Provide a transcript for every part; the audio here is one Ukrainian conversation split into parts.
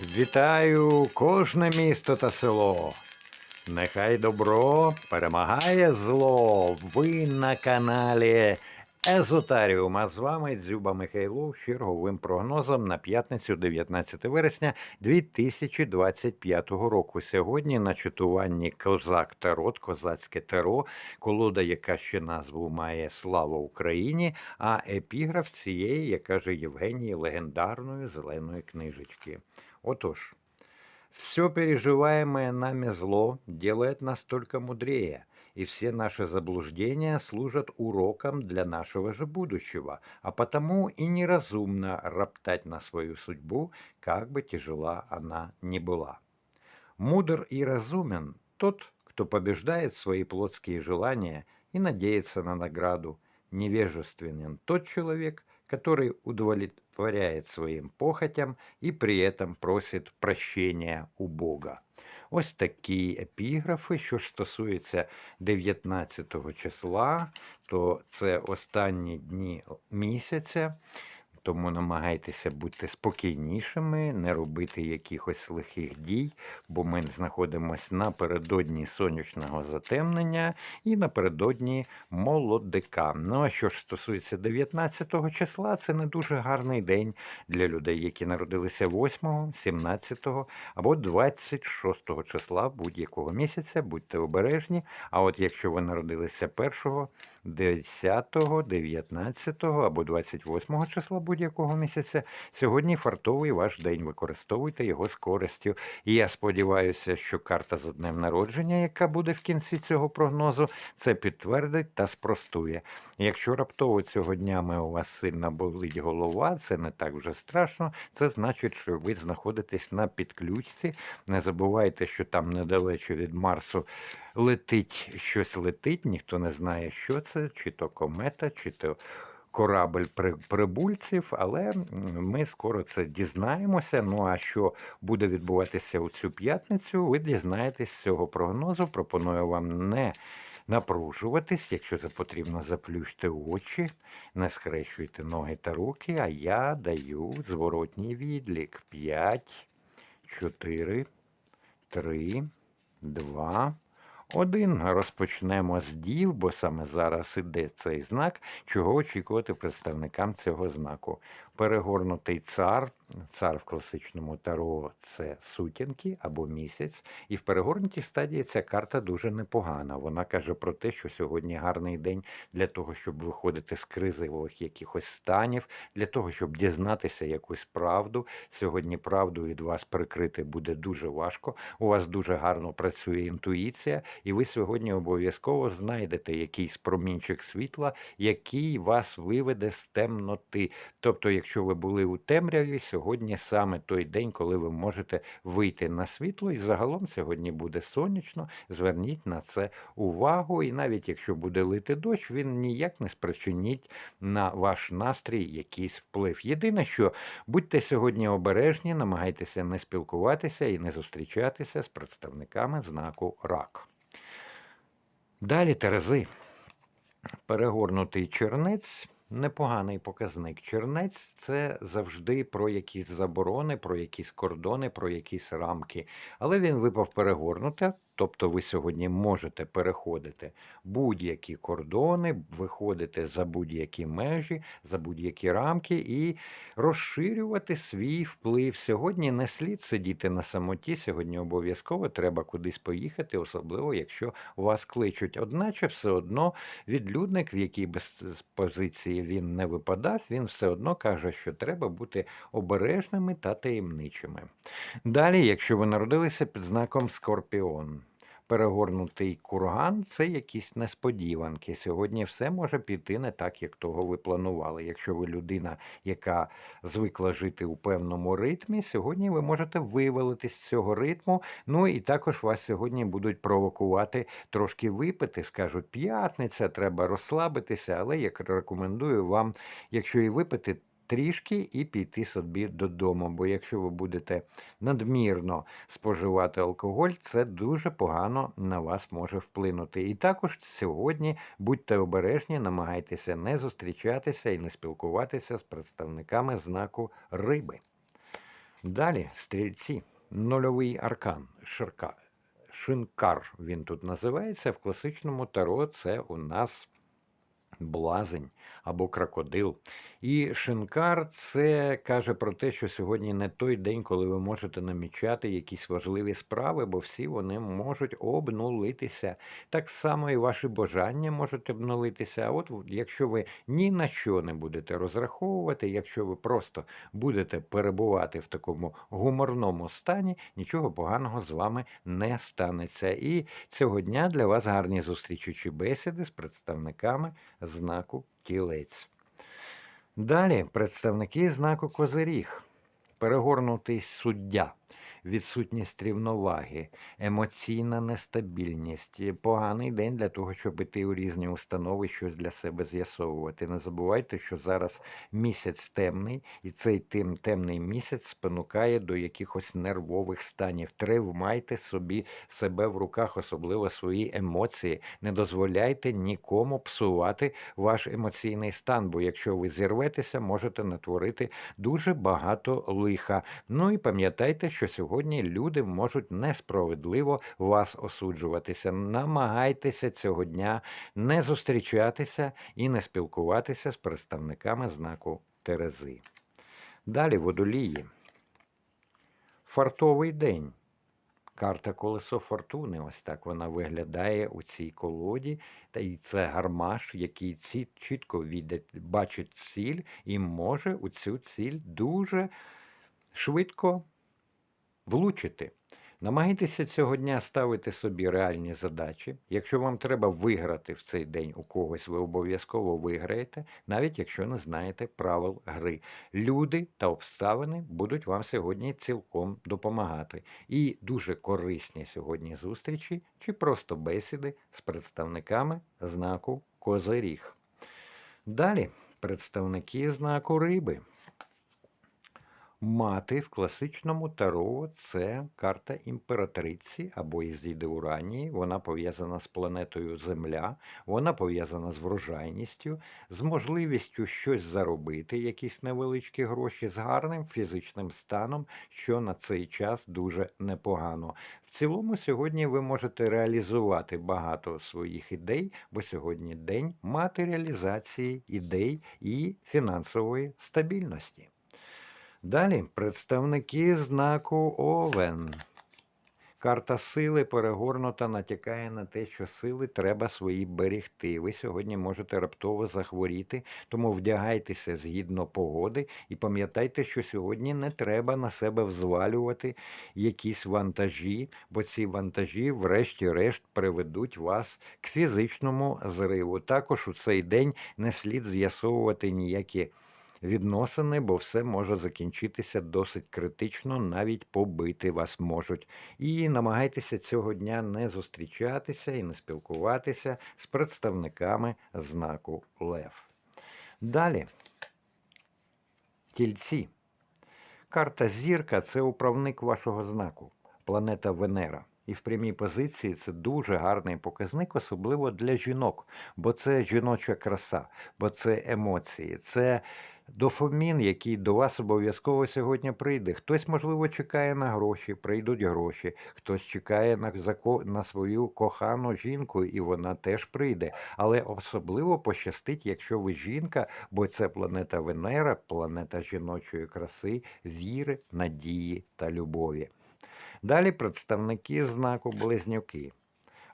Вітаю кожне місто та село. Нехай добро перемагає зло. Ви на каналі Езотаріум. А з вами Дзюба Михайлов з черговим прогнозом на п'ятницю 19 вересня 2025 року. Сьогодні на читуванні Козак Тарот, Козацьке Таро, колода, яка ще назву має Слава Україні, а епіграф цієї, як каже Євгеній, легендарної зеленої книжечки. Отож, все переживаемое нами зло делает нас только мудрее, и все наши заблуждения служат уроком для нашего же будущего, а потому и неразумно роптать на свою судьбу, как бы тяжела она ни была. Мудр и разумен тот, кто побеждает свои плотские желания и надеется на награду. Невежественен тот человек, который удовлетворяет своим похотям и при этом просить прощення у Бога. Ось такі епіграфи, що ж стосується 19 числа, то це останні дні місяця. Тому намагайтеся бути спокійнішими, не робити якихось лихих дій, бо ми знаходимося напередодні сонячного затемнення і напередодні молодика. Ну а що ж стосується 19 числа, це не дуже гарний день для людей, які народилися 8, 17 або 26 числа будь-якого місяця. Будьте обережні. А от якщо ви народилися 1, 10, 19 або 28 числа будь-якого місяця, сьогодні фартовий ваш день. Використовуйте його з користю. І я сподіваюся, що карта за днем народження, яка буде в кінці цього прогнозу, це підтвердить та спростує. Якщо раптово цього днями у вас сильно болить голова, це не так вже страшно. Це значить, що ви знаходитесь на підключці. Не забувайте, що там недалечо від Марсу летить щось летить, ніхто не знає, що це, чи то комета, чи то корабель прибульців, але ми скоро це дізнаємося. Ну а що буде відбуватися у цю п'ятницю, ви дізнаєтесь з цього прогнозу. Пропоную вам не напружуватись, якщо це потрібно, заплющте очі, не схрещуйте ноги та руки, а я даю зворотній відлік. 5, 4, 3, 2, один розпочнемо з дів, бо саме зараз іде цей знак, чого очікувати представникам цього знаку. Перегорнутий цар, цар в класичному таро це сутінки або місяць. І в перегорнутій стадії ця карта дуже непогана. Вона каже про те, що сьогодні гарний день для того, щоб виходити з кризових якихось станів, для того, щоб дізнатися якусь правду. Сьогодні правду від вас прикрити буде дуже важко. У вас дуже гарно працює інтуїція, і ви сьогодні обов'язково знайдете якийсь промінчик світла, який вас виведе з темноти. Тобто, якщо ви були у темряві, сьогодні саме той день, коли ви можете вийти на світло, і загалом сьогодні буде сонячно. Зверніть на це увагу, і навіть якщо буде лити дощ, він ніяк не спричинить на ваш настрій якийсь вплив. Єдине, що будьте сьогодні обережні, намагайтеся не спілкуватися і не зустрічатися з представниками знаку рак. Далі Терези. Перегорнутий чернець непоганий показник. Чернець це завжди про якісь заборони, про якісь кордони, про якісь рамки. Але він випав перегорнути, тобто ви сьогодні можете переходити будь-які кордони, виходити за будь-які межі, за будь-які рамки і розширювати свій вплив. Сьогодні не слід сидіти на самоті. Сьогодні обов'язково треба кудись поїхати, особливо якщо вас кличуть. Одначе все одно відлюдник, в якій без з позиції він не випадав, він все одно каже, що треба бути обережними та таємничими. Далі, якщо ви народилися під знаком Скорпіон. Перегорнутий курган це якісь несподіванки. Сьогодні все може піти не так, як того ви планували. Якщо ви людина, яка звикла жити у певному ритмі, сьогодні ви можете вивалитись з цього ритму. Ну і також вас сьогодні будуть провокувати трошки випити. Скажуть, п'ятниця, треба розслабитися, але я рекомендую вам, якщо і випити. Трішки і піти собі додому, бо якщо ви будете надмірно споживати алкоголь, це дуже погано на вас може вплинути. І також сьогодні будьте обережні, намагайтеся не зустрічатися і не спілкуватися з представниками знаку риби. Далі стрільці, нульовий аркан, ширка, шинкар він тут називається. В класичному таро це у нас блазень або крокодил. І шинкар це каже про те, що сьогодні не той день, коли ви можете намічати якісь важливі справи, бо всі вони можуть обнулитися. Так само і ваші бажання можуть обнулитися. А от якщо ви ні на що не будете розраховувати, якщо ви просто будете перебувати в такому гуморному стані, нічого поганого з вами не станеться. І цього дня для вас гарні зустрічучі бесіди з представниками знаку тілець. Далі представники знаку Козиріг, перегорнутий суддя, відсутність рівноваги, емоційна нестабільність, поганий день для того, щоб іти у різні установи, щось для себе з'ясовувати. Не забувайте, що зараз місяць темний, і цей тим темний місяць спонукає до якихось нервових станів. Тримайте собі себе в руках, особливо свої емоції. Не дозволяйте нікому псувати ваш емоційний стан, бо якщо ви зірветеся, можете натворити дуже багато лиха. Ну і пам'ятайте, що сьогодні люди можуть несправедливо вас осуджуватися. Намагайтеся цього дня не зустрічатися і не спілкуватися з представниками знаку Терези. Далі водолії. Фартовий день. Карта Колесо Фортуни. Ось так вона виглядає у цій колоді. Та і це гармаш, який ці чітко бачить ціль і може у цю ціль дуже швидко влучити. Намагайтеся цього дня ставити собі реальні задачі. Якщо вам треба виграти в цей день у когось, ви обов'язково виграєте, навіть якщо не знаєте правил гри. Люди та обставини будуть вам сьогодні цілком допомагати. І дуже корисні сьогодні зустрічі чи просто бесіди з представниками знаку Козиріг. Далі представники знаку риби. Мати в класичному таро це карта імператриці або Ізіди Уранії. Вона пов'язана з планетою Земля, вона пов'язана з врожайністю, з можливістю щось заробити, якісь невеличкі гроші, з гарним фізичним станом, що на цей час дуже непогано. В цілому, сьогодні ви можете реалізувати багато своїх ідей, бо сьогодні день матеріалізації ідей і фінансової стабільності. Далі представники знаку Овен. Карта сили перегорнута натякає на те, що сили треба свої берегти. Ви сьогодні можете раптово захворіти, тому вдягайтеся згідно погоди і пам'ятайте, що сьогодні не треба на себе взвалювати якісь вантажі, бо ці вантажі, врешті-решт, приведуть вас к фізичному зриву. Також у цей день не слід з'ясовувати ніякі відносини, бо все може закінчитися досить критично, навіть побити вас можуть. І намагайтеся цього дня не зустрічатися і не спілкуватися з представниками знаку Лев. Далі. Тільці. Карта зірка це управник вашого знаку, планета Венера. І в прямій позиції це дуже гарний показник, особливо для жінок, бо це жіноча краса, бо це емоції, це дофамін, який до вас обов'язково сьогодні прийде. Хтось, можливо, чекає на гроші, прийдуть гроші, хтось чекає на на свою кохану жінку, і вона теж прийде. Але особливо пощастить, якщо ви жінка, бо це планета Венера, планета жіночої краси, віри, надії та любові. Далі представники знаку Близнюки.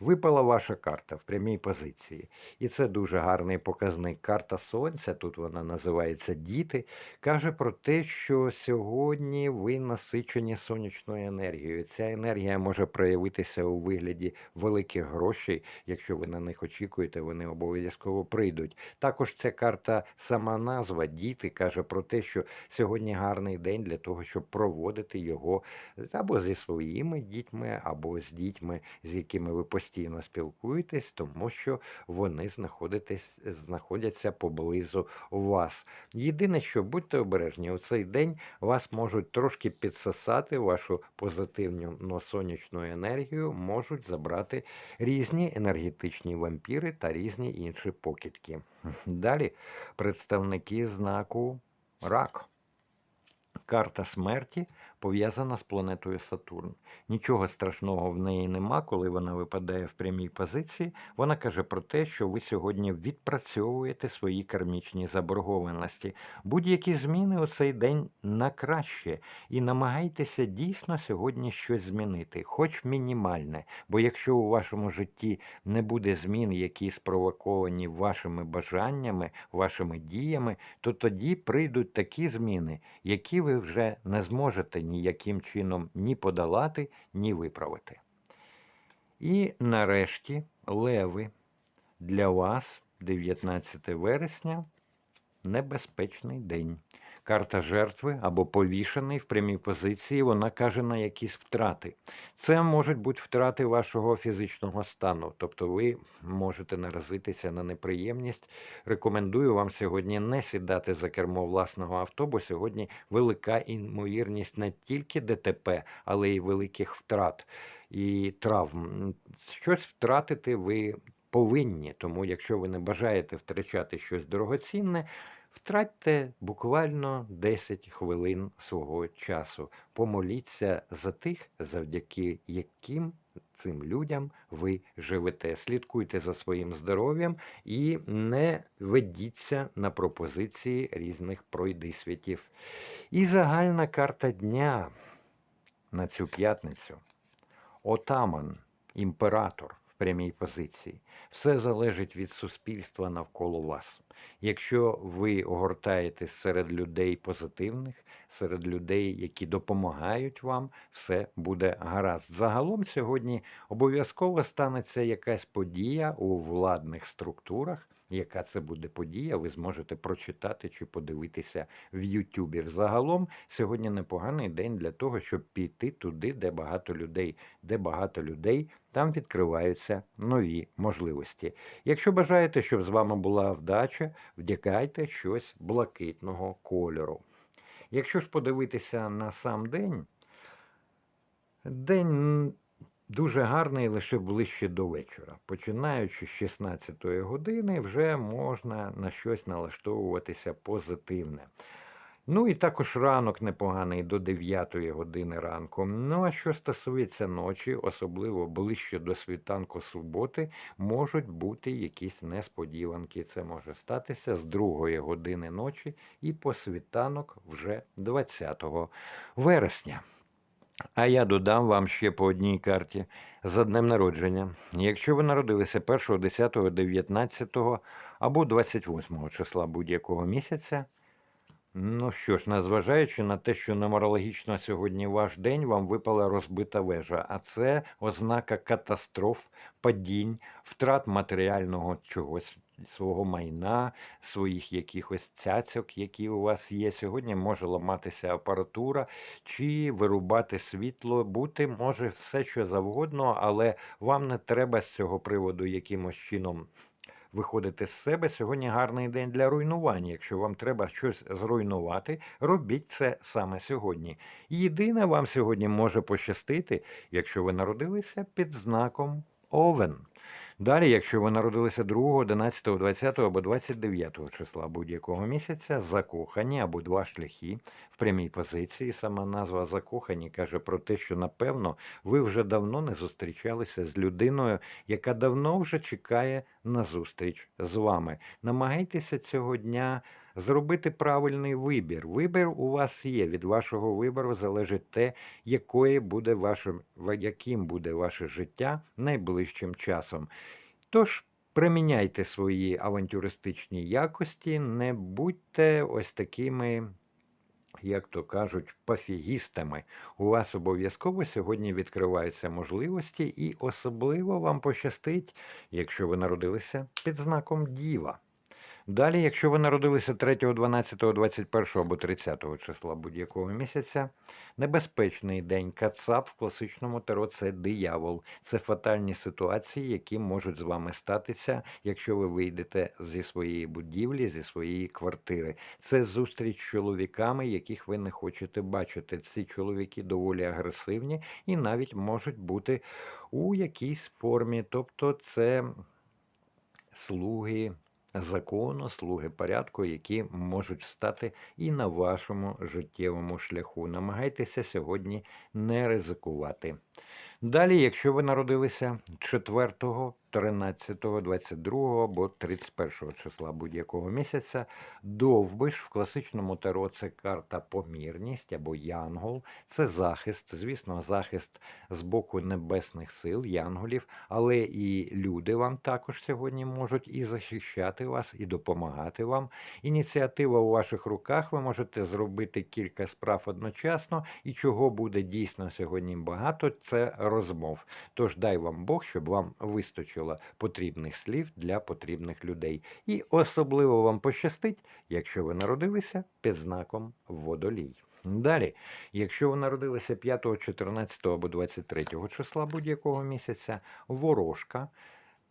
Випала ваша карта в прямій позиції. І це дуже гарний показник. Карта Сонця, тут вона називається Діти, каже про те, що сьогодні ви насичені сонячною енергією. Ця енергія може проявитися у вигляді великих грошей. Якщо ви на них очікуєте, вони обов'язково прийдуть. Також ця карта, сама назва Діти каже про те, що сьогодні гарний день для того, щоб проводити його або зі своїми дітьми, або з дітьми, з якими ви постійно постійно спілкуєтесь, тому що вони знаходяться поблизу вас. Єдине, що будьте обережні, у цей день вас можуть трошки підсосати вашу позитивну сонячну енергію, можуть забрати різні енергетичні вампіри та різні інші покидки. Далі представники знаку рак. Карта смерті пов'язана з планетою Сатурн. Нічого страшного в неї нема, коли вона випадає в прямій позиції. Вона каже про те, що ви сьогодні відпрацьовуєте свої кармічні заборгованості. Будь-які зміни у цей день на краще. І намагайтеся дійсно сьогодні щось змінити, хоч мінімальне. Бо якщо у вашому житті не буде змін, які спровоковані вашими бажаннями, вашими діями, то тоді прийдуть такі зміни, які ви вже не зможете ніяким чином ні подолати, ні виправити. І нарешті, леви, для вас 19 вересня небезпечний день. Карта жертви або повішений в прямій позиції, вона каже на якісь втрати. Це можуть бути втрати вашого фізичного стану, тобто ви можете наразитися на неприємність. Рекомендую вам сьогодні не сідати за кермо власного авто, бо сьогодні велика імовірність не тільки ДТП, але й великих втрат і травм. Щось втратити ви повинні, тому якщо ви не бажаєте втрачати щось дорогоцінне. Втратьте буквально 10 хвилин свого часу. Помоліться за тих, завдяки яким цим людям ви живете. Слідкуйте за своїм здоров'ям і не ведіться на пропозиції різних пройдисвітів. І загальна карта дня на цю п'ятницю. Отаман, імператор прямій позиції. Все залежить від суспільства навколо вас. Якщо ви огортаєтесь серед людей позитивних, серед людей, які допомагають вам, все буде гаразд. Загалом сьогодні обов'язково станеться якась подія у владних структурах. Яка це буде подія, ви зможете прочитати чи подивитися в Ютубі. Загалом сьогодні непоганий день для того, щоб піти туди, де багато людей, де багато людей, там відкриваються нові можливості. Якщо бажаєте, щоб з вами була вдача, вдякайте щось блакитного кольору. Якщо ж подивитися на сам день, день дуже гарний лише ближче до вечора. Починаючи з 16 години, вже можна на щось налаштовуватися позитивне. Ну і також ранок непоганий до 9 години ранку. Ну а що стосується ночі, особливо ближче до світанку суботи, можуть бути якісь несподіванки. Це може статися з 2 години ночі і по світанок вже 20 вересня. А я додам вам ще по одній карті. За днем народження. Якщо ви народилися 1, 10, 19 або 28 числа будь-якого місяця, Ну що ж, незважаючи на те, що нумерологічно сьогодні ваш день, вам випала розбита вежа, а це ознака катастроф, падінь, втрат матеріального чогось, свого майна, своїх якихось цяцьок, які у вас є. Сьогодні може ламатися апаратура чи вирубати світло, бути може все що завгодно, але вам не треба з цього приводу якимось чином виходити з себе. Сьогодні гарний день для руйнування. Якщо вам треба щось зруйнувати, робіть це саме сьогодні. Єдине вам сьогодні може пощастити, якщо ви народилися під знаком Овен. Далі, якщо ви народилися 2, 11, 20 або 29 числа будь-якого місяця, закохані або два шляхи в прямій позиції. Сама назва закохані каже про те, що напевно ви вже давно не зустрічалися з людиною, яка давно вже чекає на зустріч з вами. Намагайтеся цього дня зробити правильний вибір. Вибір у вас є. Від вашого вибору залежить те, якої буде ваше, яким буде ваше життя найближчим часом. Тож. Приміняйте свої авантюристичні якості, не будьте ось такими, як то кажуть, пофігістами. У вас обов'язково сьогодні відкриваються можливості, і особливо вам пощастить, якщо ви народилися під знаком Діва. Далі, якщо ви народилися 3, 12, 21 або 30 числа будь-якого місяця, небезпечний день Кацап в класичному таро це диявол. Це фатальні ситуації, які можуть з вами статися, якщо ви вийдете зі своєї будівлі, зі своєї квартири. Це зустріч з чоловіками, яких ви не хочете бачити. Ці чоловіки доволі агресивні і навіть можуть бути у якійсь формі. Тобто це слуги закону, слуги порядку, які можуть стати і на вашому життєвому шляху. Намагайтеся сьогодні не ризикувати. Далі, якщо ви народилися 4, 13, 22 або 31 числа будь-якого місяця, довбиш в класичному таро це карта помірність або янгол, це захист, звісно, захист з боку небесних сил, янголів, але і люди вам також сьогодні можуть і захищати вас, і допомагати вам. Ініціатива у ваших руках, ви можете зробити кілька справ одночасно, і чого буде дійсно сьогодні багато, це розмов. Тож дай вам Бог, щоб вам вистачило потрібних слів для потрібних людей. І особливо вам пощастить, якщо ви народилися під знаком водолій. Далі, якщо ви народилися 5, 14 або 23 числа будь-якого місяця, ворожка.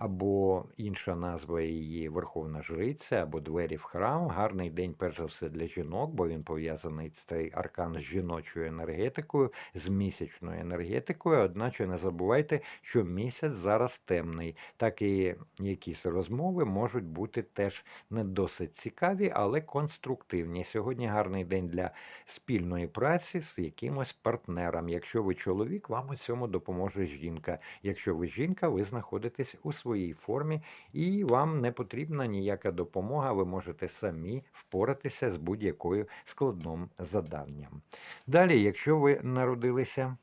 Або інша назва її Верховна Жриця, або двері в храм. Гарний день, перш за все, для жінок, бо він пов'язаний цей аркан з жіночою енергетикою, з місячною енергетикою. Одначе не забувайте, що місяць зараз темний. Так і якісь розмови можуть бути теж не досить цікаві, але конструктивні. Сьогодні гарний день для спільної праці з якимось партнером. Якщо ви чоловік, вам у цьому допоможе жінка. Якщо ви жінка, ви знаходитесь у своїй формі і вам не потрібна ніяка допомога. Ви можете самі впоратися з будь-якою складним заданням. Далі, якщо ви народилися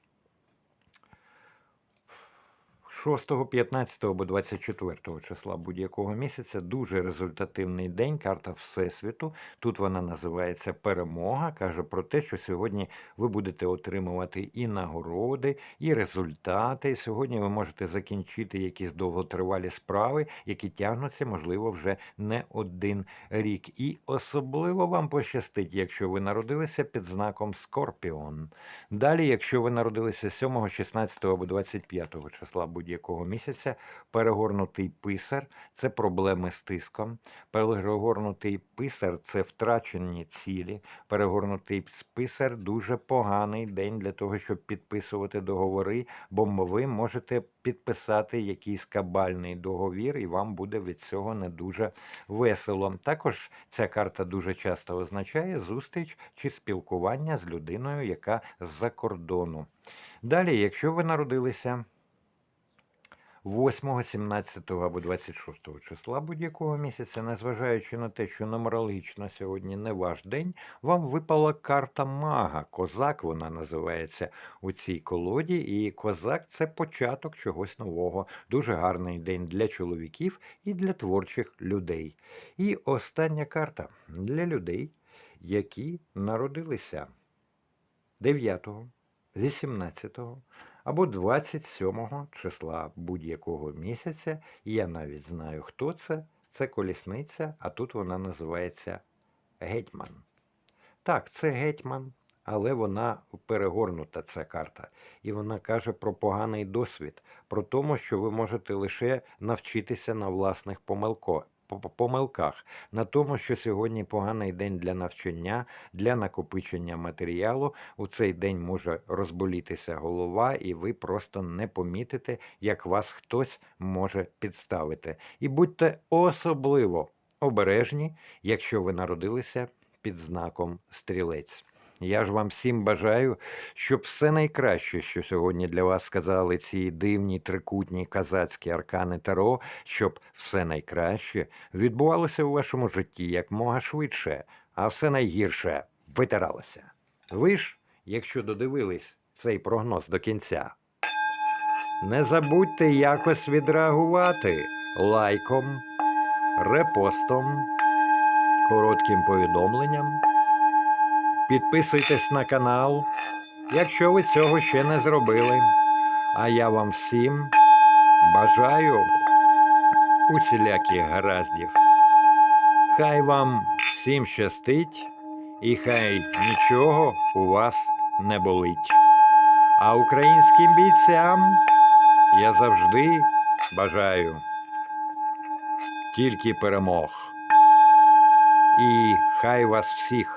6, 15 або 24 числа будь-якого місяця дуже результативний день, карта Всесвіту. Тут вона називається Перемога. Каже про те, що сьогодні ви будете отримувати і нагороди, і результати. Сьогодні ви можете закінчити якісь довготривалі справи, які тягнуться, можливо, вже не один рік. І особливо вам пощастить, якщо ви народилися під знаком Скорпіон. Далі, якщо ви народилися 7, 16 або 25 числа будь-якого місяця, перегорнутий писар це проблеми з тиском. Перегорнутий писар це втрачені цілі. Перегорнутий писар дуже поганий день для того, щоб підписувати договори, бо ви можете підписати якийсь кабальний договір, і вам буде від цього не дуже весело. Також ця карта дуже часто означає зустріч чи спілкування з людиною, яка з-за кордону. Далі, якщо ви народилися 8, 17 або 26 числа будь-якого місяця, незважаючи на те, що нумерологічно сьогодні не ваш день, вам випала карта мага. Козак вона називається у цій колоді. І козак це початок чогось нового. Дуже гарний день для чоловіків і для творчих людей. І остання карта для людей, які народилися 9, 18 або 27 числа будь-якого місяця. І я навіть знаю, хто це. Це колісниця, а тут вона називається гетьман. Так, це гетьман, але вона перегорнута, ця карта. І вона каже про поганий досвід, про тому, що ви можете лише навчитися на власних помилках по- по- помилках, на тому, що сьогодні поганий день для навчання, для накопичення матеріалу. У цей день може розболітися голова, і ви просто не помітите, як вас хтось може підставити. І будьте особливо обережні, якщо ви народилися під знаком стрілець. Я ж вам всім бажаю, щоб все найкраще, що сьогодні для вас сказали ці дивні трикутні казацькі аркани Таро, щоб все найкраще відбувалося у вашому житті якмога швидше, а все найгірше витиралося. Ви ж, якщо додивились цей прогноз до кінця, не забудьте якось відреагувати лайком, репостом, коротким повідомленням. Підписуйтесь на канал, якщо ви цього ще не зробили. А я вам всім бажаю усіляких гараздів. Хай вам всім щастить, і хай нічого у вас не болить. А українським бійцям я завжди бажаю тільки перемог. І хай вас всіх